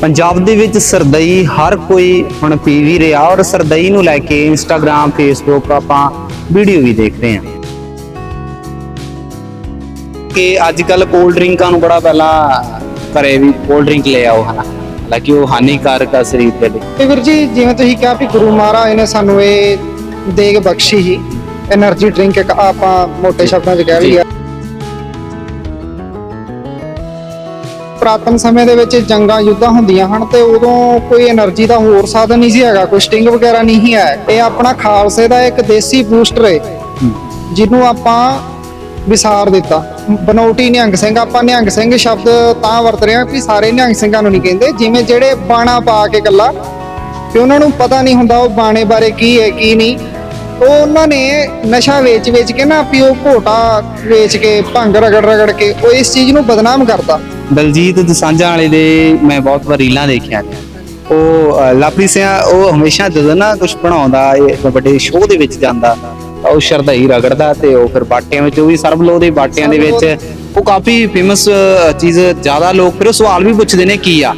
ਪੰਜਾਬ ਦੇ ਵਿੱਚ ਸਰਦਈ ਹਰ ਕੋਈ ਹੁਣ ਪੀ ਵੀ ਰਿਹਾ ਔਰ ਸਰਦਈ ਨੂੰ ਲੈ ਕੇ ਇੰਸਟਾਗ੍ਰam ਫੇਸਬੁੱਕ ਆਪਾਂ ਵੀਡੀਓ ਵੀ ਦੇਖ ਰਹੇ ਹਾਂ। ਕਿ ਅੱਜ ਕੱਲ ਕੋਲਡ ਡਰਿੰਕਾਂ ਨੂੰ ਬੜਾ ਪਹਿਲਾਂ ਘਰੇ ਵੀ ਕੋਲਡ ਡਰਿੰਕ ਲੈ ਆਓ ਹਨਾ ਹਾਲਾਂਕਿ ਉਹ ਹਾਨੀਕਾਰਕ ਆ ਸਰੀਰ ਦੇ ਲਈ। ਤੇ ਵੀਰ ਜੀ ਜਿਵੇਂ ਤੁਸੀਂ ਕਿਹਾ ਵੀ ਗੁਰੂ ਮਹਾਰਾਜ ਨੇ ਸਾਨੂੰ ਇਹ ਦੇਗ ਬਖਸ਼ੀ ਹੀ એનર્ਜੀ ਡਰਿੰਕ ਇੱਕ ਆਪਾਂ ਮੋਟੇ ਸ਼ਬਦਾਂ 'ਚ ਕਹਿ ਵੀ ਆ ਪ੍ਰਾਤਨ ਸਮੇਂ ਦੇ ਵਿੱਚ ਜੰਗਾਂ ਯੁੱਧਾਂ ਹੁੰਦੀਆਂ ਹਨ ਤੇ ਉਦੋਂ ਕੋਈ એનર્ਜੀ ਦਾ ਹੋਰ ਸਾਧਨ ਨਹੀਂ ਸੀ ਹੈਗਾ, ਕੋਈ ਸਟਿੰਗ ਵਗੈਰਾ ਨਹੀਂ ਹੈ। ਇਹ ਆਪਣਾ ਖਾਲਸੇ ਦਾ ਇੱਕ ਦੇਸੀ ਬੂਸਟਰ ਹੈ ਜਿਹਨੂੰ ਆਪਾਂ ਵਿਸਾਰ ਦਿੱਤਾ। ਬਨੋਟੀ ਨਿਹੰਗ ਸਿੰਘ, ਆਪਾਂ ਨਿਹੰਗ ਸਿੰਘ ਸ਼ਬਦ ਤਾਂ ਵਰਤ ਰਹੇ ਹਾਂ ਕਿ ਸਾਰੇ ਨਿਹੰਗ ਸਿੰਘਾਂ ਨੂੰ ਨਹੀਂ ਕਹਿੰਦੇ, ਜਿਵੇਂ ਜਿਹੜੇ ਬਾਣਾ ਪਾ ਕੇ ਗੱਲਾਂ ਕਿ ਉਹਨਾਂ ਨੂੰ ਪਤਾ ਨਹੀਂ ਹੁੰਦਾ ਉਹ ਬਾਣੇ ਬਾਰੇ ਕੀ ਹੈ, ਕੀ ਨਹੀਂ। ਉਹ ਉਹਨਾਂ ਨੇ ਨਸ਼ਾ ਵੇਚ ਵੇਚ ਕੇ ਨਾ ਉਹ ਘੋਟਾ ਵੇਚ ਕੇ, ਭੰਗ ਰਗੜ ਰਗੜ ਕੇ, ਉਹ ਇਸ ਚੀਜ਼ ਨੂੰ ਬਦਨਾਮ ਕਰਦਾ ਦਲਜੀਤ ਦਸਾਂਝਾ ਵਾਲੇ ਦੇ ਮੈਂ ਬਹੁਤ ਵਾਰ ਰੀਲਾਂ ਦੇਖਿਆ ਨੇ। ਉਹ ਲਾਪਰੀ ਸਿਆ ਉਹ ਹਮੇਸ਼ਾ ਜਦੋਂ ਨਾ ਕੁਝ ਬਣਾਉਂਦਾ ਵੱਡੇ ਸ਼ੋਅ ਦੇ ਵਿੱਚ ਜਾਂਦਾ ਉਹ ਸ਼ਰਧਾਈ ਰਗੜਦਾ ਤੇ ਉਹ ਫਿਰ ਬਾਟਿਆਂ ਵਿੱਚ, ਉਹ ਵੀ ਸਰਬਲੋ ਦੇ ਬਾਟਿਆਂ ਦੇ ਵਿੱਚ। ਉਹ ਕਾਫੀ ਫੇਮਸ ਚੀਜ਼ ਜ਼ਿਆਦਾ ਲੋਕ, ਫਿਰ ਉਹ ਸਵਾਲ ਵੀ ਪੁੱਛਦੇ ਨੇ, ਕੀ ਆ?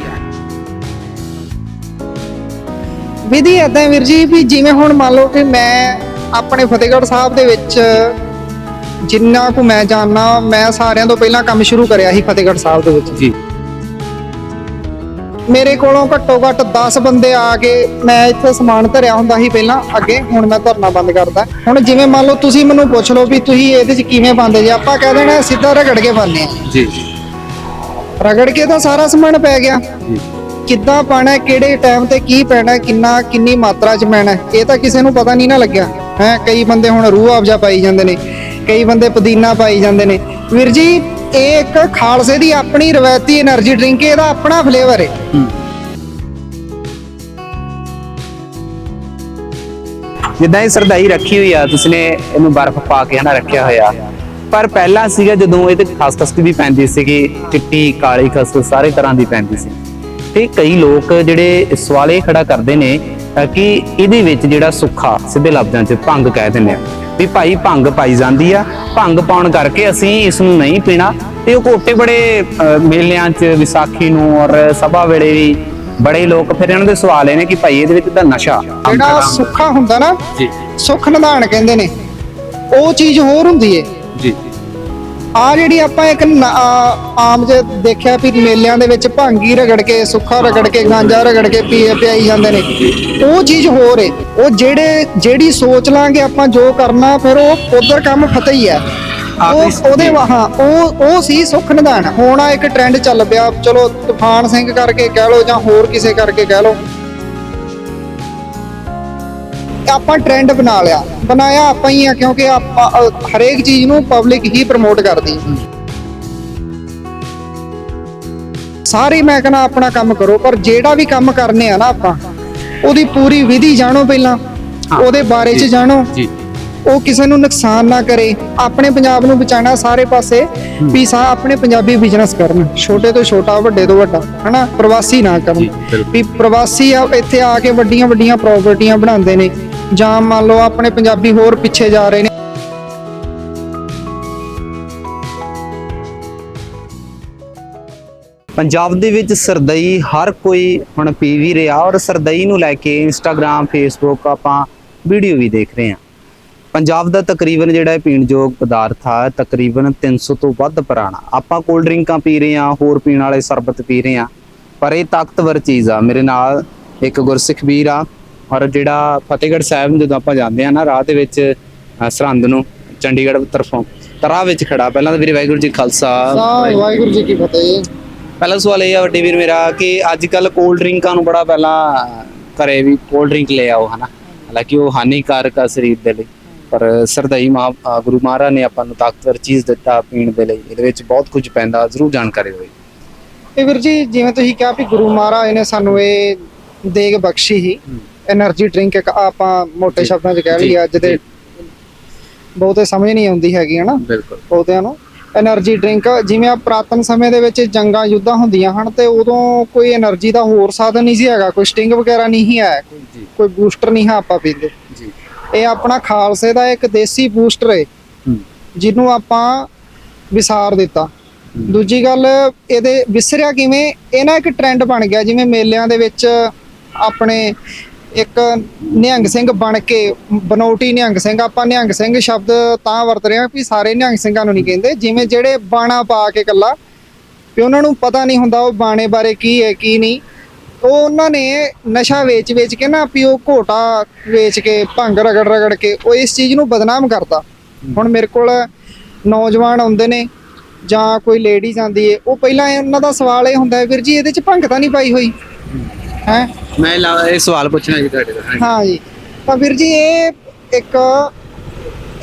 ਵਿਧੀ ਏਦਾਂ ਵੀਰ ਜੀ ਵੀ ਜਿਵੇਂ ਹੁਣ ਮੰਨ ਲਓ ਕਿ ਮੈਂ ਆਪਣੇ ਫਤਿਹਗੜ੍ਹ ਸਾਹਿਬ ਦੇ ਵਿੱਚ ਜਿੰਨਾ ਕੁ ਮੈਂ ਜਾਣਨਾ ਮੈਂ ਸਾਰਿਆਂ ਤੋਂ ਪਹਿਲਾਂ ਕੰਮ ਸ਼ੁਰੂ ਕਰਿਆ ਸੀ ਫਤਿਹਗੜ੍ਹ ਸਾਹਿਬ ਦੇ ਵਿੱਚ। ਜੀ। ਮੇਰੇ ਕੋਲੋਂ ਘੱਟੋ ਘੱਟ 10 ਬੰਦੇ ਆ ਕੇ ਮੈਂ ਇੱਥੇ ਸਮਾਨ ਧਰਿਆ ਹੁੰਦਾ ਸੀ ਪਹਿਲਾਂ। ਅੱਗੇ ਹੁਣ ਮੈਂ ਧਰਨਾ ਬੰਦ ਕਰਦਾ। ਹੁਣ ਜਿਵੇਂ ਮੰਨ ਲਓ ਤੁਸੀਂ ਮੈਨੂੰ ਪੁੱਛ ਲਓ ਵੀ ਤੁਸੀਂ ਇਹਦੇ 'ਚ ਕਿਵੇਂ ਪਾਉਂਦੇ ਜੇ ਆਪਾਂ ਕਹਿ ਦੇਣਾ ਸਿੱਧਾ ਰਗੜ ਕੇ ਪਾਉਂਦੇ ਆ। ਜੀ। ਰਗੜ ਕੇ ਤਾਂ ਸਾਰਾ ਸਮਾਨ ਪੈ ਗਿਆ। ਜੀ। ਕਿੱਦਾਂ ਪਾਣਾ ਕਿਹੜੇ ਟਾਈਮ ਤੇ ਕੀ ਪੈਣਾ ਕਿੰਨਾ ਕਿੰਨੀ ਮਾਤਰਾ 'ਚ ਪੈਣਾ ਇਹ ਤਾਂ ਕਿਸੇ ਨੂੰ ਪਤਾ ਨਹੀਂ ਨਾ ਲੱਗਿਆ। ਹੈ ਕਈ ਬੰਦੇ ਹੁਣ ਰੂਹ ਅਫਜਾ ਪਾਈ ਜਾਂਦੇ ਨੇ। ਕਈ ਬੰਦੇ ਪੁਦੀਨਾ ਪਾਈ ਜਾਂਦੇ ਨੇ। ਵੀਰ ਜੀ, ਇਹ ਇੱਕ ਖਾਲਸੇ ਦੀ ਆਪਣੀ ਰਵਾਇਤੀ એનર્ਜੀ ਡਰਿੰਕ ਹੈ, ਇਹਦਾ ਆਪਣਾ ਫਲੇਵਰ ਹੈ। ਜਿੱਦਾਂ ਇਹ ਸਰਦਾਈ ਰੱਖੀ ਹੋਈ ਆ, ਤੁਸੀਂ ਨੇ ਇਹਨੂੰ ਬਰਫ਼ ਪਾ ਕੇ ਹਨਾ ਰੱਖਿਆ ਹੋਇਆ। ਪਰ ਪਹਿਲਾਂ ਸੀਗਾ ਜਦੋਂ ਇਹ ਤੇ ਖਸਖਸਤੀ ਵੀ ਪੈਂਦੀ ਸੀਗੀ, ਚਿੱਟੀ, ਕਾਲੀ ਖਸਖਸ ਸਾਰੇ ਤਰ੍ਹਾਂ ਦੀ ਪੈਂਦੀ ਸੀ। ਤੇ ਕਈ ਲੋਕ ਜਿਹੜੇ ਸਵਾਲੇ ਖੜਾ ਕਰਦੇ ਨੇ ਕਿ ਇਹਦੇ ਵਿੱਚ ਜਿਹੜਾ ਸੁੱਖਾ ਸਿੱਧੇ ਲਫ਼ਜ਼ਾਂ 'ਚ ਭੰਗ ਕਹਿ ਦਿੰਦੇ ਆ। ਵੀ ਭਾਈ ਭੰਗ ਪਾਈ ਜਾਂਦੀ ਆ। ਭੰਗ ਪਾਉਣ ਕਰਕੇ ਅਸੀਂ ਇਸ ਨੂੰ ਨਹੀਂ ਪੀਣਾ। ਤੇ ਉਹ ਕੋਟੇ ਬੜੇ ਮੇਲਿਆਂ 'ਚ ਵਿਸਾਖੀ ਨੂੰ ਔਰ ਸਭਾ ਵੇਲੇ ਵੀ ਬੜੇ ਲੋਕ ਫਿਰ ਇਹਨਾਂ ਦੇ ਸਵਾਲ ਇਹ ਨੇ ਕਿ ਭਾਈ ਇਹਦੇ ਵਿੱਚ ਤਾਂ ਨਸ਼ਾ ਜਿਹੜਾ ਸੁੱਖਾ ਹੁੰਦਾ ਨਾ ਜੀ। ਸੁੱਖ ਨਿਧਾਨ ਕਹਿੰਦੇ ਨੇ ਉਹ ਚੀਜ਼ ਹੋਰ ਹੁੰਦੀ ਏ। ਆ ਜਿਹੜੀ ਆਪਾਂ ਇੱਕ ਆਮ ਜੇ ਦੇਖਿਆ ਵੀ ਮੇਲਿਆਂ ਦੇ ਵਿੱਚ ਭਾਂਗੀ ਰਗੜ ਕੇ ਸੁੱਖਾ ਰਗੜ ਕੇ ਗਾਂਜਾ ਰਗੜ ਕੇ ਪੀ ਪਿਆਈ ਜਾਂਦੇ ਨੇ। ਉਹ ਚੀਜ਼ ਹੋਰ ਏ। ਉਹ ਜਿਹੜੇ ਜਿਹੜੀ ਸੋਚ ਲਾਂਗੇ ਆਪਾਂ ਜੋ ਕਰਨਾ ਫਿਰ ਉਹ ਉਧਰ ਕੰਮ ਫਤਿਹ ਹੀ ਉਹ ਉਹਦੇ ਵਾਹਾਂ ਉਹ ਉਹ ਸੀ ਸੁੱਖ ਨਿਧਾਨ। ਹੁਣ ਆ ਇੱਕ ਟ੍ਰੈਂਡ ਚੱਲ ਪਿਆ। ਚਲੋ ਤੂਫਾਨ ਸਿੰਘ ਕਰਕੇ ਕਹਿ ਲਓ ਜਾਂ ਹੋਰ ਕਿਸੇ ਕਰਕੇ ਕਹਿ ਲਓ। ਆਪਾਂ ਟ੍ਰੈਂਡ ਬਣਾ ਲਿਆ। ਬਣਾਇਆ ਆਪਾਂ ਹੀ ਆ ਕਿਉਂਕਿ ਆਪਾਂ ਅ, ਹਰੇਕ ਚੀਜ਼ ਨੂੰ ਪਬਲਿਕ ਹੀ ਪ੍ਰਮੋਟ ਕਰਦੀ। ਸਾਰੇ ਮੈਂ ਕਹਿੰਦਾ ਆਪਣਾ ਕੰਮ ਕਰੋ ਪਰ ਜਿਹੜਾ ਵੀ ਕੰਮ ਕਰਨੇ ਆ ਨਾ ਆਪਾਂ ਉਹਦੀ ਪੂਰੀ ਵਿਧੀ ਜਾਣੋ ਪਹਿਲਾਂ। ਹਾਂ, ਉਹਦੇ ਬਾਰੇ ਚ ਜੀ। ਜਾਣੋ। ਜੀ। ਉਹ ਕਿਸੇ ਨੂੰ ਨੁਕਸਾਨ ਨਾ ਕਰੇ। ਆਪਣੇ ਪੰਜਾਬ ਨੂੰ ਬਚਾਉਣਾ ਸਾਰੇ ਪਾਸੇ ਵੀ ਸਾ ਆਪਣੇ ਪੰਜਾਬੀ ਬਿਜ਼ਨਸ ਕਰਨ। ਛੋਟੇ ਤੋਂ ਛੋਟਾ ਵੱਡੇ ਤੋਂ ਵੱਡਾ ਹਨਾ? ਪ੍ਰਵਾਸੀ ਨਾ ਕਰਨ। ਬਿਲਕੁਲ। ਵੀ ਪ੍ਰਵਾਸੀ ਆ ਇੱਥੇ ਆ ਕੇ ਵੱਡੀਆਂ ਵੱਡੀਆਂ ਪ੍ਰਾਪਰਟੀਆਂ ਬਣਾਉਂਦੇ ਨੇ। ਜਾਂ ਮੰਨ ਲਓ ਆਪਣੇ ਪੰਜਾਬੀ ਹੋਰ ਪਿੱਛੇ ਜਾ ਰਹੇ ਨੇ। ਪੰਜਾਬ ਦੇ ਵਿੱਚ ਸਰਦਈ ਹਰ ਕੋਈ ਹੁਣ ਪੀ ਵੀ ਰਿਹਾ ਔਰ ਸਰਦਈ ਨੂੰ ਲੈ ਕੇ ਇੰਸਟਾਗ੍ਰam ਫੇਸਬੁੱਕ ਆਪਾਂ ਵੀਡੀਓ ਵੀ ਦੇਖ ਰਹੇ ਹਾਂ। ਪੰਜਾਬ ਦਾ ਤਕਰੀਬਨ ਜਿਹੜਾ ਪੀਣਯੋਗ ਪਦਾਰਥ ਆ ਤਕਰੀਬਨ 300 ਤੋਂ ਵੱਧ ਪੁਰਾਣਾ। ਆਪਾਂ ਕੋਲਡ ਡਰਿੰਕਾਂ ਪੀ ਰਹੇ ਹਾਂ, ਹੋਰ ਪੀਣ ਵਾਲੇ ਸਰਬਤ ਪੀ ਰਹੇ ਹਾਂ। ਪਰ ਇਹ ਤਾਕਤਵਰ ਚੀਜ਼ ਆ। ਮੇਰੇ ਨਾਲ ਇੱਕ ਗੁਰਸਿੱਖ ਵੀਰ ਆ ਔਰ ਜਿਹੜਾ ਫਤਿਹਗੜ੍ਹ ਸਾਹਿਬ ਜਦੋਂ ਆਪਾਂ ਜਾਂਦੇ ਆ ਨਾ ਰਾਹ ਦੇ ਵਿੱਚ ਸਰਹੰਦ ਨੂੰ ਚੰਡੀਗੜ੍ਹ ਤਰਫੋਂ ਤਰਾ ਵਿੱਚ ਖੜਾ। ਪਹਿਲਾਂ ਤਾਂ ਵੀਰੇ ਵਾਹਿਗੁਰੂ ਜੀ ਖਾਲਸਾ। ਵਾਹਿਗੁਰੂ ਜੀ ਕੀ ਫਤਿਹ। ਪਹਿਲਾ ਸਵਾਲ ਇਹ ਆ ਵੱਡੇ ਵੀਰ ਮੇਰਾ ਕਿ ਅੱਜ ਕੱਲ ਕੋਲਡ ਡਰਿੰਕਾਂ ਨੂੰ ਬੜਾ ਪਹਿਲਾਂ ਘਰੇ ਵੀ ਕੋਲਡ ਡਰਿੰਕ ਲੈ ਆਓ ਹਨਾ? ਹਾਲਾਂਕਿ ਉਹ ਹਾਨੀਕਾਰਕ ਆ ਸਰੀਰ ਦੇ ਲਈ। ਪਰ ਸਰਦਾਈ ਮਹਾ ਗੁਰੂ ਮਹਾਰਾਜ ਨੇ ਆਪਾਂ ਨੂੰ ਤਾਕਤਵਰ ਚੀਜ਼ ਦਿੱਤਾ ਪੀਣ ਦੇ ਲਈ। ਇਹਦੇ ਵਿੱਚ ਬਹੁਤ ਕੁਝ ਪੈਂਦਾ ਜ਼ਰੂਰ ਜਾਣਕਾਰੀ ਹੋਈ ਤੇ ਵੀਰ ਜੀ ਜਿਵੇਂ ਤੁਸੀਂ ਕਿਹਾ ਵੀ ਗੁਰੂ ਮਹਾਰਾਜ ਨੇ ਸਾਨੂੰ ਇਹ ਦੇਗ ਬਖਸ਼ੀ ਹੀ। એનર્ਜੀ ਡਰਿੰਕ ਇੱਕ ਆਪਾਂ ਮੋਟੇ ਸ਼ਬਦਾਂ 'ਚ ਕਹਿ ਲਈਏ ਅੱਜ ਦੇ ਬਹੁਤੇ ਸਮਝ ਨਹੀਂ ਆਉਂਦੀ ਹੈਗੀ ਹਨਾ? ਬਿਲਕੁਲ। ਪੌਦਿਆਂ ਨੂੰ। એનર્ਜੀ ਡਰਿੰਕ ਜਿਵੇਂ ਆ ਪ੍ਰਾਤਨ ਸਮੇਂ ਦੇ ਵਿੱਚ ਜੰਗਾਂ ਯੁੱਧਾਂ ਹੁੰਦੀਆਂ ਹਨ ਤੇ ਉਦੋਂ ਕੋਈ એનર્ਜੀ ਦਾ ਹੋਰ ਸਾਧਨ ਨਹੀਂ ਸੀ ਹੈਗਾ ਕੋਈ ਸਟਿੰਗ ਵਗੈਰਾ ਨਹੀਂ ਸੀ ਆਇਆ ਕੋਈ ਬੂਸਟਰ ਨਹੀਂ ਹਾਂ ਆਪਾਂ ਪੀਂਦੇ। ਜੀ। ਇਹ ਆਪਣਾ ਖਾਲਸੇ ਦਾ ਇੱਕ ਦੇਸੀ ਬੂਸਟਰ ਹੈ। ਜਿਹਨੂੰ ਆਪਾਂ ਵਿਸਾਰ ਦਿੱਤਾ। ਦੂਜੀ ਗੱਲ ਇਹਦੇ ਵਿਸਰਿਆ ਕਿਵੇਂ? ਇਹ ਨਾ ਇੱਕ ਟ੍ਰੈਂਡ ਬਣ ਗਿਆ ਜਿਵੇਂ ਮੇਲਿਆਂ ਦੇ ਵਿੱਚ ਆਪਣੇ ਇੱਕ ਨਿਹੰਗ ਸਿੰਘ ਬਣ ਕੇ, ਬਨੌਟੀ ਨਿਹੰਗ ਸਿੰਘ, ਆਪਾਂ ਨਿਹੰਗ ਸਿੰਘ ਸ਼ਬਦ ਤਾਂ ਵਰਤ ਰਹੇ ਹਾਂ ਵੀ ਸਾਰੇ ਨਿਹੰਗ ਸਿੰਘਾਂ ਨੂੰ ਨਹੀਂ ਕਹਿੰਦੇ, ਜਿਵੇਂ ਜਿਹੜੇ ਬਾਣਾ ਪਾ ਕੇ ਕੱਲਾ ਵੀ ਉਹਨਾਂ ਨੂੰ ਪਤਾ ਨਹੀਂ ਹੁੰਦਾ ਉਹ ਬਾਣੇ ਬਾਰੇ ਕੀ ਹੈ, ਕੀ ਨਹੀਂ। ਉਹ ਉਹਨਾਂ ਨੇ ਨਸ਼ਾ ਵੇਚ ਵੇਚ ਕੇ ਨਾ ਵੀ ਉਹ ਘੋਟਾ ਵੇਚ ਕੇ, ਭੰਗ ਰਗੜ ਰਗੜ ਕੇ, ਉਹ ਇਸ ਚੀਜ਼ ਨੂੰ ਬਦਨਾਮ ਕਰਦਾ ਹੁਣ ਮੇਰੇ ਕੋਲ ਨੌਜਵਾਨ ਆਉਂਦੇ ਨੇ, ਜਾਂ ਕੋਈ ਲੇਡੀਜ਼ ਆਂਦੀ ਏ, ਉਹ ਪਹਿਲਾਂ ਉਹਨਾਂ ਦਾ ਸਵਾਲ ਇਹ ਹੁੰਦਾ ਵੀਰ ਜੀ ਇਹਦੇ ਚ ਭੰਗ ਤਾਂ ਨਹੀਂ ਪਾਈ ਹੋਈ? ਹੈ? ਮੈਂ ਲਾ- ਇਹ ਸਵਾਲ ਪੁੱਛਣਾ ਜੀ ਤੁਹਾਡੇ ਤੋਂ ਹਾਂ ਜੀ। ਤਾਂ ਵੀਰ ਜੀ ਇਹ ਇੱਕ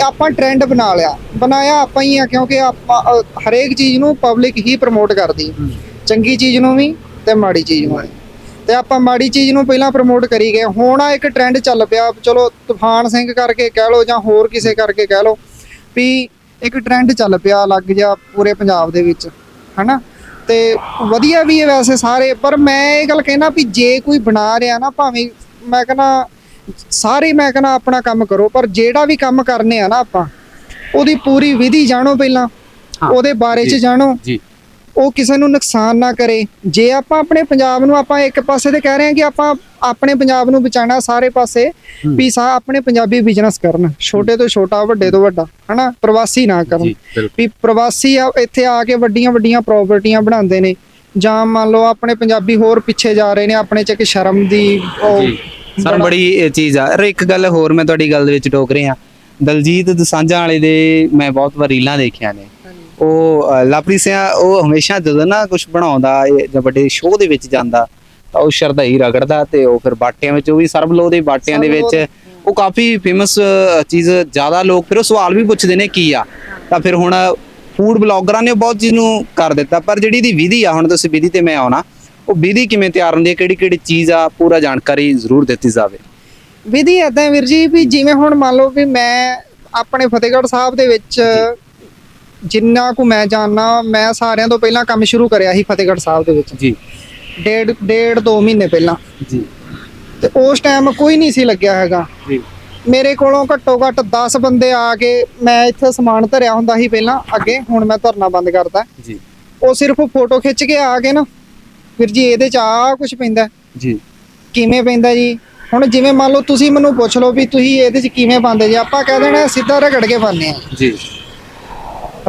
ਆਪਾਂ ਟ੍ਰੈਂਡ ਬਣਾ ਲਿਆ। ਬਣਾਇਆ ਆਪਾਂ ਹੀ ਆ ਕਿਉਂਕਿ ਆਪਾਂ ਅ, ਹਰੇਕ ਚੀਜ਼ ਨੂੰ ਪਬਲਿਕ ਹੀ ਪ੍ਰਮੋਟ ਕਰਦੀ। ਚੰਗੀ ਚੀਜ਼ ਨੂੰ ਵੀ ਤੇ ਮਾੜੀ ਚੀਜ਼ ਨੂੰ ਵੀ। ਤੇ ਆਪਾਂ ਮਾੜੀ ਚੀਜ਼ ਨੂੰ ਪਹਿਲਾਂ ਪ੍ਰਮੋਟ ਕਰੀ ਗਏ। ਹੁਣ ਆ ਇੱਕ ਟ੍ਰੈਂਡ ਚੱਲ ਪਿਆ। ਚਲੋ ਤੂਫਾਨ ਸਿੰਘ ਕਰਕੇ ਕਹਿ ਲਓ ਜਾਂ ਹੋਰ ਕਿਸੇ ਕਰਕੇ ਕਹਿ ਲਓ ਵੀ ਇੱਕ ਟ੍ਰੈਂਡ ਚੱਲ ਪਿਆ ਲੱਗ ਜਾ ਪੂਰੇ ਪੰਜਾਬ ਦੇ ਵਿੱਚ। ਹਨਾ? ਤੇ ਵਧੀਆ ਵੀ ਹੈ ਵੈਸੇ ਸਾਰੇ ਪਰ ਮੈਂ ਇਹ ਗੱਲ ਕਹਿਣਾ ਵੀ ਜੇ ਕੋਈ ਬਣਾ ਰਿਹਾ ਨਾ ਭਾਵੇਂ ਮੈਂ ਕਹਿੰਦਾ ਸਾਰੇ ਮੈਂ ਕਹਿੰਦਾ ਆਪਣਾ ਕੰਮ ਕਰੋ ਪਰ ਜਿਹੜਾ ਵੀ ਕੰਮ ਕਰਨੇ ਆ ਨਾ ਆਪਾਂ ਉਹਦੀ ਪੂਰੀ ਵਿਧੀ ਜਾਣੋ ਪਹਿਲਾਂ ਉਹਦੇ ਬਾਰੇ ਚ। ਜਾਣੋ ਜੀ ਉਹ ਕਿਸੇ ਨੂੰ ਨੁਕਸਾਨ ਨਾ ਕਰੇ। ਜੇ ਆਪਾਂ ਆਪਣੇ ਪੰਜਾਬ ਨੂੰ ਆਪਾਂ ਇੱਕ ਪਾਸੇ ਤੇ ਕਹਿ ਰਹੇ ਹਾਂ ਕਿ ਆਪਾਂ ਆਪਣੇ ਪੰਜਾਬ ਨੂੰ ਬਚਾਉਣਾ ਸਾਰੇ ਪਾਸੇ ਵੀ ਸਾ ਆਪਣੇ ਪੰਜਾਬੀ ਬਿਜ਼ਨਸ ਕਰਨ। ਛੋਟੇ ਤੋਂ ਛੋਟਾ ਵੱਡੇ ਤੋਂ ਵੱਡਾ ਹਨਾ? ਪ੍ਰਵਾਸੀ ਨਾ ਕਰਨ। ਵੀ ਪ੍ਰਵਾਸੀ ਆ ਇੱਥੇ ਆ ਕੇ ਵੱਡੀਆਂ ਵੱਡੀਆਂ ਪ੍ਰਾਪਰਟੀਆਂ ਬਣਾਉਂਦੇ ਨੇ। ਜਾਂ ਮੰਨ ਲਓ ਆਪਣੇ ਪੰਜਾਬੀ ਹੋਰ ਪਿੱਛੇ ਜਾ ਰਹੇ ਨੇ ਆਪਣੇ ਚ ਇੱਕ ਸ਼ਰਮ ਦੀ ਉਹ ਸਰ ਬੜੀ ਇਹ ਚੀਜ਼ ਆ। ਅਰੇ ਇੱਕ ਗੱਲ ਹੋਰ ਮੈਂ ਤੁਹਾਡੀ ਗੱਲ ਦੇ ਵਿੱਚ ਟੋਕ ਰਿਹਾ। ਦਲਜੀਤ ਦਸਾਂਝਾਂ ਵਾਲੇ ਦੇ ਮੈਂ ਬਹੁਤ ਵਾਰ ਰੀਲਾਂ ਦੇਖਿਆ ਨੇ। ਉਹ ਲਾਪਰੀ ਸਿਆ ਉਹ ਹਮੇਸ਼ਾ ਜਦੋਂ ਨਾ ਕੁਝ ਬਣਾਉਂਦਾ ਜਾਂ ਵੱਡੇ ਸ਼ੋਅ ਦੇ ਵਿੱਚ ਜਾਂਦਾ ਤਾਂ ਉਹ ਸ਼ਰਧਾਈ ਰਗੜਦਾ ਤੇ ਉਹ ਫਿਰ ਬਾਟਿਆਂ ਵਿੱਚ ਉਹ ਵੀ ਸਰਬ ਲੋ ਦੇ ਬਾਟਿਆਂ ਦੇ ਵਿੱਚ ਉਹ ਕਾਫੀ ਫੇਮਸ ਚੀਜ਼ ਜ਼ਿਆਦਾ ਲੋਕ ਫਿਰ ਉਹ ਸਵਾਲ ਵੀ ਪੁੱਛਦੇ ਨੇ ਕੀ ਆ। ਤਾਂ ਫਿਰ ਹੁਣ ਫੂਡ ਬਲੌਗਰਾਂ ਨੇ ਬਹੁਤ ਚੀਜ਼ ਨੂੰ ਕਰ ਦਿੱਤਾ ਪਰ ਜਿਹੜੀ ਦੀ ਵਿਧੀ ਆ ਹੁਣ ਤੁਸੀਂ ਵਿਧੀ ਤੇ ਮੈਂ ਆਉਣਾ ਉਹ ਵਿਧੀ ਕਿਵੇਂ ਤਿਆਰ ਹੁੰਦੀ ਹੈ ਕਿਹੜੀ ਕਿਹੜੀ ਚੀਜ਼ ਆ ਪੂਰਾ ਜਾਣਕਾਰੀ ਜ਼ਰੂਰ ਦਿੱਤੀ ਜਾਵੇ। ਵਿਧੀ ਏਦਾਂ ਵੀਰ ਜੀ ਵੀ ਜਿਵੇਂ ਹੁਣ ਮੰਨ ਲਓ ਵੀ ਮੈਂ ਆਪਣੇ ਫਤਿਹਗੜ੍ਹ ਸਾਹਿਬ ਦੇ ਵਿੱਚ ਜਿੰਨਾ ਕੁ ਮੈਂ ਜਾਣਨਾ ਮੈਂ ਸਾਰਿਆਂ ਤੋਂ ਪਹਿਲਾਂ ਕੰਮ ਸ਼ੁਰੂ ਕਰਿਆ ਸੀ ਫਤਿਹਗੜ੍ਹ ਸਾਹਿਬ ਦੇ ਵਿੱਚ। ਜੀ। ਡੇਢ ਡੇਢ ਦੋ ਮਹੀਨੇ ਪਹਿਲਾਂ। ਜੀ। ਤੇ ਉਸ ਟਾਈਮ ਕੋਈ ਨਹੀਂ ਸੀ ਲੱਗਿਆ ਹੈਗਾ। ਜੀ। ਮੇਰੇ ਕੋਲੋਂ ਘੱਟੋ ਘੱਟ 10 ਬੰਦੇ ਆ ਕੇ ਮੈਂ ਇੱਥੇ ਸਮਾਨ ਧਰਿਆ ਹੁੰਦਾ ਸੀ ਪਹਿਲਾਂ ਅੱਗੇ ਹੁਣ ਮੈਂ ਧਰਨਾ ਬੰਦ ਕਰਤਾ ਜੀ। ਉਹ ਸਿਰਫ ਫੋਟੋ ਖਿੱਚ ਕੇ ਆ ਕੇ ਨਾ। ਵੀਰ ਜੀ ਇਹਦੇ ਚ ਆ ਕੁਝ ਪੈਂਦਾ ਜੀ। ਕਿਵੇਂ ਪੈਂਦਾ ਜੀ? ਹੁਣ ਜਿਵੇਂ ਮੰਨ ਲਓ ਤੁਸੀਂ ਮੈਨੂੰ ਪੁੱਛ ਲਓ ਵੀ ਤੁਸੀਂ ਇਹਦੇ ਚ ਕਿਵੇਂ ਪਾਉਂਦੇ ਜੀ? ਆਪਾਂ ਕਹਿ ਦੇਣਾ ਸਿੱਧਾ ਰਗੜ ਕੇ ਪਾਉਂਦੇ ਆ ਜੀ।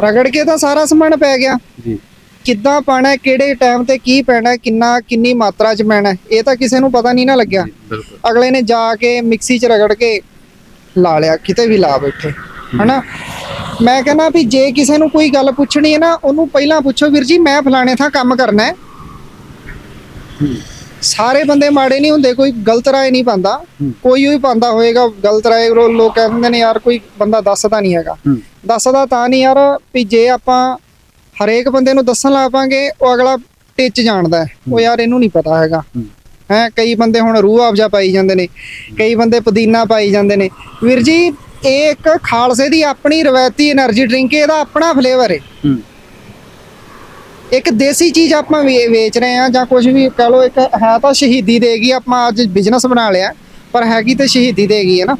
ਰਗੜ ਕੇ ਤਾਂ ਸਾਰਾ ਸਮਾਨ ਪੈ ਗਿਆ। ਜੀ। ਕਿੱਦਾਂ ਪਾਣਾ ਕਿਹੜੇ ਟਾਈਮ ਤੇ ਕੀ ਪੈਣਾ ਕਿੰਨਾ ਕਿੰਨੀ ਮਾਤਰਾ ਚ ਪੈਣਾ ਇਹ ਤਾਂ ਕਿਸੇ ਨੂੰ ਪਤਾ ਨਹੀਂ ਨਾ ਲੱਗਿਆ। ਅਗਲੇ ਨੇ ਜਾ ਕੇ ਮਿਕਸੀ 'ਚ ਰਗੜ ਕੇ ਲਾ ਲਿਆ ਕਿਤੇ ਵੀ ਲਾ ਬੈਠੇ ਹਨਾ? ਮੈਂ ਕਹਿੰਦਾ ਵੀ ਜੇ ਕਿਸੇ ਨੂੰ ਕੋਈ ਗੱਲ ਪੁੱਛਣੀ ਹੈ ਨਾ ਉਹਨੂੰ ਪਹਿਲਾਂ ਪੁੱਛੋ ਵੀਰ ਜੀ ਮੈਂ ਫਲਾਣੇ ਥਾਂ ਕੰਮ ਕਰਨਾ ਹੈ। ਸਾਰੇ ਬੰਦੇ ਮਾੜੇ ਨਹੀਂ ਹੁੰਦੇ ਕੋਈ ਗਲਤ ਰਾਏ ਨਹੀਂ ਪਾਉਂਦਾ। ਕੋਈ ਵੀ ਪਾਉਂਦਾ ਹੋਏਗਾ ਗਲਤ ਰਾਏ ਲੋਕ ਕਹਿੰਦੇ ਨੇ ਯਾਰ ਕੋਈ ਬੰਦਾ ਦੱਸਦਾ ਨਹੀਂ ਹੈਗਾ। ਦੱਸਦਾ ਤਾਂ ਨਹੀਂ ਯਾਰ ਵੀ ਜੇ ਆਪਾਂ ਹਰੇਕ ਬੰਦੇ ਨੂੰ ਦੱਸਣ ਲਾਪਾਂਗੇ ਉਹ ਅਗਲਾ ਟਿੱਚ ਜਾਣਦਾ ਉਹ ਯਾਰ ਇਹਨੂੰ ਨਹੀਂ ਪਤਾ ਹੈਗਾ। ਹੈ। ਕਈ ਬੰਦੇ ਹੁਣ ਰੂਹ ਆਫਜਾ ਪਾਈ ਜਾਂਦੇ ਨੇ ਕਈ ਬੰਦੇ ਪੁਦੀਨਾ ਪਾਈ ਜਾਂਦੇ ਨੇ। ਵੀਰ ਜੀ ਇਹ ਇੱਕ ਖਾਲਸੇ ਦੀ ਆਪਣੀ ਰਵਾਇਤੀ એનર્ਜੀ ਡਰਿੰਕ ਇਹਦਾ ਆਪਣਾ ਫਲੇਵਰ ਹੈ। ਇੱਕ ਦੇਸੀ ਚੀਜ਼ ਆਪਾਂ ਵੇ- ਵੇਚ ਰਹੇ ਆ ਜਾਂ ਕੁਝ ਵੀ ਕਹ ਲਓ ਇੱਕ ਹੈ ਤਾਂ ਸ਼ਹੀਦੀ ਦੇਗੀ ਆਪਾਂ ਅੱਜ ਬਿਜ਼ਨਸ ਬਣਾ ਲਿਆ ਪਰ ਹੈਗੀ ਤੇ ਸ਼ਹੀਦੀ ਦੇਗੀ ਹੈ ਨਾ।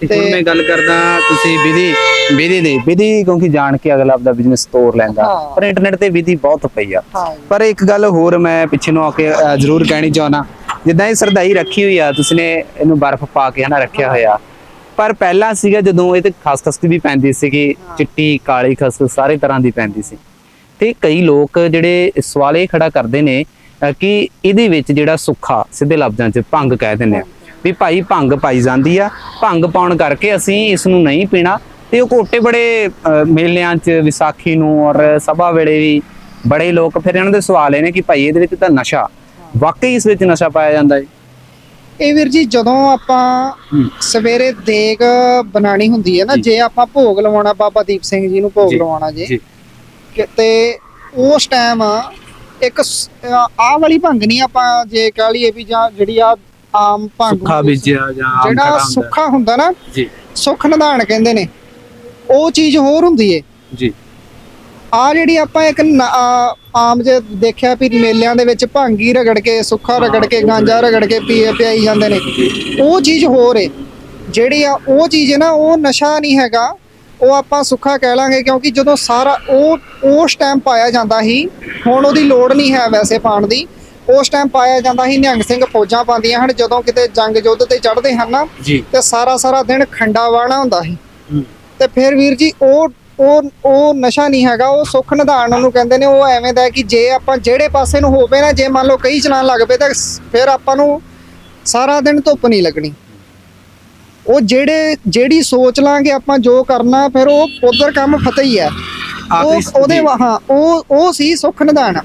ਤੇ ਹੁਣ ਮੈਂ ਗੱਲ ਕਰਦਾ ਤੁਸੀਂ ਵਿਧੀ ਵਿਧੀ ਦੇ ਵਿਧੀ ਕਿਉਂਕਿ ਜਾਣ ਕੇ ਅਗਲਾ ਆਪਦਾ ਬਿਜ਼ਨਸ ਤੋਰ ਲੈਂਦਾ। ਪਰ ਇੰਟਰਨੈਟ ਤੇ ਵਿਧੀ ਬਹੁਤ ਪਈ ਆ। ਪਰ ਇੱਕ ਗੱਲ ਹੋਰ ਮੈਂ ਪਿੱਛੇ ਨੂੰ ਆ ਕੇ ਅ, ਜ਼ਰੂਰ ਕਹਿਣੀ ਚਾਹਣਾ ਜਿੱਦਾਂ ਇਹ ਸਰਦਾਈ ਰੱਖੀ ਹੋਈ ਆ ਤੁਸੀਂ ਨੇ ਇਹਨੂੰ ਬਰਫ਼ ਪਾ ਕੇ ਹਨਾ ਰੱਖਿਆ ਹੋਇਆ। ਪਰ ਪਹਿਲਾਂ ਸੀਗਾ ਜਦੋਂ ਇਹ ਤੇ ਖਸਖਸ ਵੀ ਪੈਂਦੀ ਸੀਗੀ ਚਿੱਟੀ ਕਾਲੀ ਖਸਖਸ ਸਾਰੇ ਤਰ੍ਹਾਂ ਦੀ ਪੈਂਦੀ ਸੀ। ਤੇ ਕਈ ਲੋਕ ਜਿਹੜੇ ਸਵਾਲ ਇਹ ਖੜਾ ਕਰਦੇ ਨੇ ਕਿ ਇਹਦੇ ਵਿੱਚ ਜਿਹੜਾ ਸੁੱਖਾ ਸਿੱਧੇ ਲਫ਼ਜ਼ਾਂ 'ਚ ਭੰਗ ਕਹਿ ਦਿੰਦੇ ਆ ਵੀ ਭਾਈ ਭੰਗ ਪਾਈ ਜਾਂਦੀ ਆ ਭੰਗ ਪਾਉਣ ਕਰਕੇ ਅਸੀਂ ਇਸ ਨੂੰ ਨਹੀਂ ਪੀਣਾ ਤੇ ਉਹ ਕੋਟੇ ਬੜੇ ਮੇਲਿਆਂ 'ਚ ਵਿਸਾਖੀ ਨੂੰ ਔਰ ਸਭਾ ਵੇਲੇ ਵੀ ਬੜੇ ਲੋਕ ਫਿਰ ਇਹਨਾਂ ਦੇ ਸਵਾਲ ਇਹ ਨੇ ਕਿ ਭਾਈ ਇਹਦੇ ਵਿੱਚ ਤਾਂ ਨਸ਼ਾ ਵਾਕਈ ਇਸ ਵਿੱਚ ਨਸ਼ਾ ਪਾਇਆ ਜਾਂਦਾ ਹੈ ਇਹ ਵੀਰ ਜੀ ਜਦੋਂ ਆਪਾਂ। ਸਵੇਰੇ ਦੇਗ ਬਣਾਣੀ ਹੁੰਦੀ ਹੈ ਨਾ ਜੀ। ਆਪਾਂ ਭੋਗ ਲਵਾਉਣਾ ਬਾਬਾ ਦੀਪ ਸਿੰਘ ਜੀ ਨੂੰ ਭੋਗ ਲਵਾਉਣਾ ਜੀ ਕਿ- ਤੇ ਉਸ ਟਾਈਮ ਇੱਕ ਆਹ ਵਾਲੀ ਭੰਗ ਨਹੀਂ ਆਪਾਂ ਜੇ ਕਹ ਲਈਏ ਵੀ ਜਾਂ ਜਿਹੜੀ ਆ ਆਮ ਭੰਗ ਸੁੱਖਾ ਬੀਜਿਆ ਜਾਂ ਆਮ ਜਿਹੜਾ ਸੁੱਖਾ ਹੁੰਦਾ ਨਾ ਜੀ। ਸੁੱਖ ਨਿਧਾਨ ਕਹਿੰਦੇ ਨੇ ਉਹ ਚੀਜ਼ ਹੋਰ ਹੁੰਦੀ ਏ। ਜੀ। ਆ ਜਿਹੜੀ ਆਪਾਂ ਇੱਕ ਆ, ਆਮ ਜੇ ਦੇਖਿਆ ਵੀ ਮੇਲਿਆਂ ਦੇ ਵਿੱਚ ਭਾਂਗੀ ਰਗੜ ਕੇ ਸੁੱਖਾ ਰਗੜ ਕੇ ਗਾਂਜਾ ਰਗੜ ਕੇ ਪੀਏ ਪਿਆਈ ਜਾਂਦੇ ਨੇ। ਉਹ ਚੀਜ਼ ਹੋਰ ਏ। ਜਿਹੜੀ ਆ ਉਹ ਚੀਜ਼ ਨਾ ਉਹ ਨਸ਼ਾ ਨਹੀਂ ਹੈਗਾ। ਉਹ ਆਪਾਂ ਸੁੱਖਾ ਕਹਿ ਲਾਂਗੇ ਕਿਉਂਕਿ ਜਦੋਂ ਸਾਰਾ ਉਹ ਉਸ ਟਾਈਮ ਪਾਇਆ ਜਾਂਦਾ ਸੀ ਹੁਣ ਉਹਦੀ ਲੋੜ ਨਹੀਂ ਹੈ ਵੈਸੇ ਪਾਣ ਦੀ। ਉਸ ਟਾਈਮ ਪਾਇਆ ਜਾਂਦਾ ਸੀ ਨਿਹੰਗ ਸਿੰਘ ਫੌਜਾਂ ਪਾਉਂਦੀਆਂ ਹਨ ਜਦੋਂ ਕਿਤੇ ਜੰਗ ਯੁੱਧ ਤੇ ਚੜ੍ਹਦੇ ਹਨ ਨਾ ਤੇ ਸਾਰਾ ਸਾਰਾ ਦਿਨ ਖੰਡਾ ਵਾਣਾ ਹੁੰਦਾ ਸੀ। ਤੇ ਫਿਰ ਵੀਰ ਜੀ ਉਹ ਉਹ ਉਹ ਨਸ਼ਾ ਨਹੀਂ ਹੈਗਾ ਉਹ ਸੁੱਖ ਨਿਧਾਨ ਉਹਨੂੰ ਕਹਿੰਦੇ ਨੇ ਉਹ ਐਵੇਂ ਦਾ ਕਿ ਜੇ ਆਪਾਂ ਜਿਹੜੇ ਪਾਸੇ ਨੂੰ ਹੋਵੇ ਨਾ ਜੇ ਮੰਨ ਲਓ ਕਈ ਚਲਾਨ ਲੱਗ ਪਏ ਤਾਂ ਫਿਰ ਆਪਾਂ ਨੂੰ ਸਾਰਾ ਦਿਨ ਧੁੱਪ ਨਹੀਂ ਲੱਗਣੀ। ਉਹ ਜਿਹੜੇ ਜਿਹੜੀ ਸੋਚ ਲਾਂਗੇ ਆਪਾਂ ਜੋ ਕਰਨਾ ਫਿਰ ਉਹ ਉਧਰ ਕੰਮ ਫਤਿਹ ਹੀ ਹੈ। ਆਖਰੀ ਉਹ ਉਹਦੇ ਹਾਂ ਉਹ ਉਹ ਸੀ ਸੁੱਖ ਨਿਧਾਨ।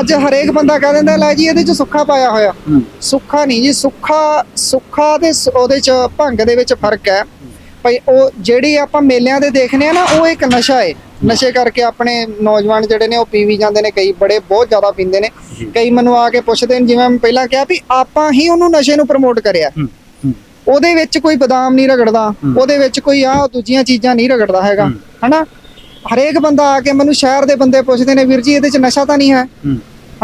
ਅੱਜ ਹਰੇਕ ਬੰਦਾ ਕਹਿ ਦਿੰਦਾ ਲੈ ਜੀ ਇਹਦੇ ਚ ਸੁੱਖਾ ਪਾਇਆ ਹੋਇਆ। ਸੁੱਖਾ ਨਹੀਂ ਜੀ ਸੁੱਖਾ ਸੁੱਖਾ ਤੇ ਉਹਦੇ ਚ ਭੰਗ ਦੇ ਵਿੱਚ ਫ਼ਰਕ ਹੈ। ਭਈ ਉਹ ਜਿਹੜੀ ਆਪਾਂ ਮੇਲਿਆਂ ਦੇ ਦੇਖਨੇ ਆ ਨਾ ਉਹ ਇੱਕ ਨਸ਼ਾ ਹੈ ਨਸ਼ੇ ਕਰਕੇ ਆਪਣੇ ਨੌਜਵਾਨ ਜਿਹੜੇ ਨੇ ਉਹ ਪੀ ਵੀ ਜਾਂਦੇ ਨੇ ਕਈ ਬੜੇ ਬਹੁਤ ਜ਼ਿਆਦਾ ਪੀਂਦੇ ਨੇ। ਕਈ ਮੈਨੂੰ ਆ ਕੇ ਪੁੱਛਦੇ ਨੇ ਜਿਵੇਂ ਮੈਂ ਪਹਿਲਾਂ ਕਿਹਾ ਵੀ ਆਪਾਂ ਹੀ ਉਹਨੂੰ ਨਸ਼ੇ ਨੂੰ ਪ੍ਰਮੋਟ ਕਰਿਆ। ਉਹਦੇ ਵਿੱਚ ਕੋਈ ਬਦਾਮ ਨਹੀਂ ਰਗੜਦਾ ਉਹਦੇ ਵਿੱਚ ਕੋਈ ਆ ਦੂਜੀਆਂ ਚੀਜ਼ਾਂ ਨਹੀਂ ਰਗੜਦਾ ਹੈਗਾ ਹਨਾ? ਹਰੇਕ ਬੰਦਾ ਆ ਕੇ ਮੈਨੂੰ ਸ਼ਹਿਰ ਦੇ ਬੰਦੇ ਪੁੱਛਦੇ ਨੇ ਵੀਰ ਜੀ ਇਹਦੇ ਚ ਨਸ਼ਾ ਤਾਂ ਨਹੀਂ ਹੈ।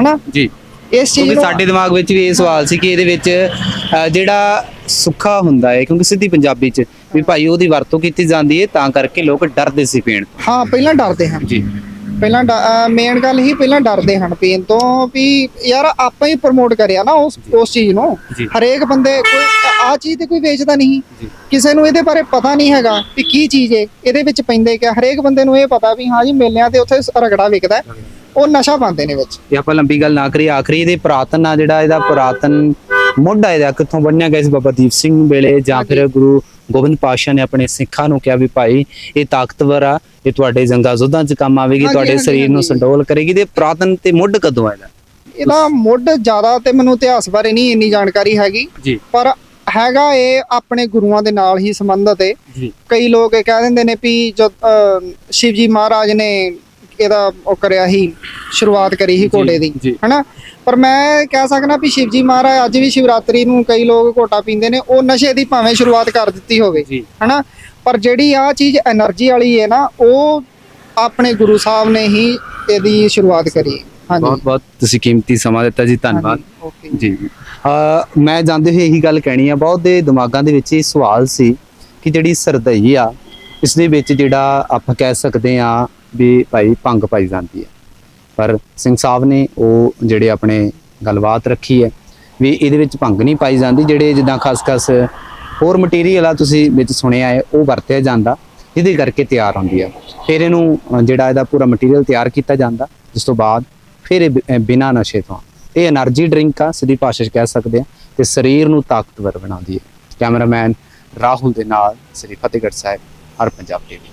ਹਨਾ? ਜੀ। ਇਸ ਚੀਜ਼ ਨੂੰ ਸਾਡੇ ਦਿਮਾਗ ਵਿੱਚ ਵੀ ਇਹ ਸਵਾਲ ਸੀ ਕਿ ਇਹਦੇ ਵਿੱਚ ਜਿਹੜਾ ਸੁੱਖਾ ਹੁੰਦਾ ਹੈ ਕਿਉਂਕਿ ਸਿੱਧੀ ਪੰਜਾਬੀ ਚ ਵੀ ਭਾਈ ਉਹਦੀ ਵਰਤੋਂ ਕੀਤੀ ਜਾਂਦੀ ਹੈ ਤਾਂ ਕਰਕੇ ਲੋਕ ਡਰਦੇ ਸੀ ਪੀਣ। ਹਾਂ ਪਹਿਲਾਂ ਡਰਦੇ ਹਨ ਜੀ। ਪਹਿਲਾਂ ਮੇਨ ਗੱਲ ਹੀ ਪਹਿਲਾਂ ਡਰਦੇ ਹਨ ਪੀਣ ਤੋਂ ਵੀ ਯਾਰ ਆਪਾਂ ਹੀ ਪ੍ਰਮੋਟ ਕਰਿਆ ਨਾ ਉਸ ਉਸ ਚੀਜ਼ ਨੂੰ। ਹਰੇਕ ਬੰਦੇ ਕੋਈ ਆ ਚੀਜ਼ ਤੇ ਕੋਈ ਵੇਚਦਾ ਨਹੀਂ। ਕਿਸੇ ਨੂੰ ਇਹਦੇ ਬਾਰੇ ਪਤਾ ਨਹੀਂ ਹੈਗਾ ਵੀ ਕੀ ਚੀਜ਼ ਹੈ ਇਹਦੇ ਵਿੱਚ ਪੈਂਦੇ ਕਿ ਹਰੇਕ ਬੰਦੇ ਨੂੰ ਇਹ ਪਤਾ ਵੀ ਹਾਂ ਜੀ ਮੇਲਿਆਂ ਤੇ ਉੱਥੇ ਰਗੜਾ ਵਿਕਦਾ ਉਹ ਨਸ਼ਾ ਪਾਉਂਦੇ ਨੇ ਵਿੱਚ। ਇਹ ਆਪਾਂ ਲੰਬੀ ਗੱਲ ਨਾ ਕਰੀਏ ਆਖਰੀ ਇਹਦੇ ਪੁਰਾਤਨ ਆ ਜਿਹੜਾ ਇਹਦਾ ਪੁਰਾਤਨ ਮੋਢਾ ਇਹਦਾ ਕਿੱਥੋਂ ਬਣਿਆ ਗਿਆ ਸੀ? ਬਾਬਾ ਦੀਪ ਸਿੰਘ ਵੇਲੇ ਜਾਂ ਫਿਰ ਗੁਰੂ ਗੋਬਿੰਦ ਪਾਤਸ਼ਾਹ ਨੇ ਆਪਣੇ ਸਿੱਖਾਂ ਨੂੰ ਕਿਹਾ ਵੀ ਭਾਈ ਇਹ ਤਾਕਤਵਰ ਆ ਇਹ ਤੁਹਾਡੇ ਜੰਗਾ ਯੁੱਧਾਂ 'ਚ ਕੰਮ ਆਵੇਗੀ ਤੁਹਾਡੇ ਸਰੀਰ ਨੂੰ। ਸੰਡੋਲ ਕਰੇਗੀ ਤੇ ਪੁਰਾਤਨ ਤੇ ਮੁੱਢ ਕਦੋਂ ਆ ਇਹਦਾ ਮੁੱਢ ਜ਼ਿਆਦਾ ਤੇ ਮੈਨੂੰ ਇਤਿਹਾਸ ਬਾਰੇ ਨਹੀਂ ਇੰਨੀ ਜਾਣਕਾਰੀ ਹੈਗੀ ਪਰ ਹੈਗਾ ਇਹ ਆਪਣੇ ਗੁਰੂਆਂ ਦੇ ਨਾਲ ਹੀ ਸੰਬੰਧਿਤ ਹੈ ਕਈ ਲੋਕ ਇਹ ਕਹਿ ਦਿੰਦੇ ਨੇ ਵੀ ਜਦ ਸ਼ਿਵਜੀ ਮਹਾਰਾਜ ਨੇ ਇਹਦਾ ਉਹ ਕਰਿਆ ਸੀ ਸ਼ੁਰੂਆਤ ਕਰੀ ਸੀ ਘੋਟੇ ਦੀ ਜੀ। ਹਨਾ? ਪਰ ਮੈਂ ਕਹਿ ਸਕਦਾ ਵੀ ਸ਼ਿਵਜੀ ਮਹਾਰਾਜ ਅੱਜ ਵੀ ਸ਼ਿਵਰਾਤਰੀ ਨੂੰ ਕਈ ਲੋਕ ਘੋਟਾ ਪੀਂਦੇ ਨੇ ਉਹ ਨਸ਼ੇ ਦੀ ਭਾਵੇਂ ਸ਼ੁਰੂਆਤ ਕਰ ਦਿੱਤੀ ਹੋਵੇ ਹਨਾ? ਪਰ ਜਿਹੜੀ ਆ ਚੀਜ਼ એનર્ਜੀ ਵਾਲੀ ਹੈ ਨਾ ਉਹ ਆਪਣੇ ਗੁਰੂ ਸਾਹਿਬ ਨੇ ਹੀ ਇਹਦੀ ਸ਼ੁਰੂਆਤ ਕਰੀ। ਹਾਂਜੀ। ਬਹੁਤ ਤੁਸੀਂ ਕੀਮਤੀ ਸਮਾਂ ਦਿੱਤਾ ਜੀ ਧੰਨਵਾਦ। ਜੀ। ਜੀ ਮੈਂ ਜਾਂਦੇ ਹੋਏ ਇਹੀ ਗੱਲ ਕਹਿਣੀ ਆ ਬਹੁਤ ਦੇ ਦਿਮਾਗਾਂ ਦੇ ਵਿੱਚ ਇਹ ਸਵਾਲ ਸੀ ਕਿ ਜਿਹੜੀ ਸਰਦਈ ਆ ਇਸ ਦੇ ਵਿੱਚ ਜਿਹੜਾ ਆਪਾਂ ਕਹਿ ਸਕਦੇ ਆ ਵੀ ਭਾਈ ਭੰਗ ਪਾਈ ਜਾਂਦੀ ਹੈ। ਪਰ ਸਿੰਘ ਸਾਹਿਬ ਨੇ ਉਹ ਜਿਹੜੇ ਆਪਣੇ ਗੱਲਬਾਤ ਰੱਖੀ ਹੈ ਵੀ ਇਹਦੇ ਵਿੱਚ ਭੰਗ ਨਹੀਂ ਪਾਈ ਜਾਂਦੀ, ਜਿਹੜੇ ਜਿੱਦਾਂ ਖਾਸ-ਖਾਸ ਹੋਰ ਮਟੀਰੀਅਲ ਆ ਤੁਸੀਂ ਵਿੱਚ ਸੁਣਿਆ ਹੈ, ਉਹ ਵਰਤਿਆ ਜਾਂਦਾ, ਜਿਹਦੇ ਕਰਕੇ ਤਿਆਰ ਹੁੰਦੀ ਆ ਫਿਰ ਇਹਨੂੰ ਜਿਹੜਾ ਇਹਦਾ ਪੂਰਾ ਮਟੀਰੀਅਲ ਤਿਆਰ ਕੀਤਾ ਜਾਂਦਾ, ਜਿਸ ਤੋਂ ਬਾਅਦ ਫਿਰ ਇਹ ਬਿਨਾ ਨਸ਼ੇ ਤੋਂ। ਇਹ એનર્ਜੀ ਡਰਿੰਕ ਆ, ਸਿੱਧੀ ਭਾਸ਼ਾ 'ਚ ਕਹਿ ਸਕਦੇ ਆ ਤੇ ਸਰੀਰ ਨੂੰ ਤਾਕਤਵਰ ਬਣਾਉਂਦੀ ਹੈ। ਕੈਮਰਾਮੈਨ ਰਾਹੁਲ ਦੇ ਨਾਲ ਸ੍ਰੀ ਫਤਿਹਗੜ੍ਹ ਸਾਹਿਬ, ਹਰ ਪੰਜਾਬ ਟੀਵੀ।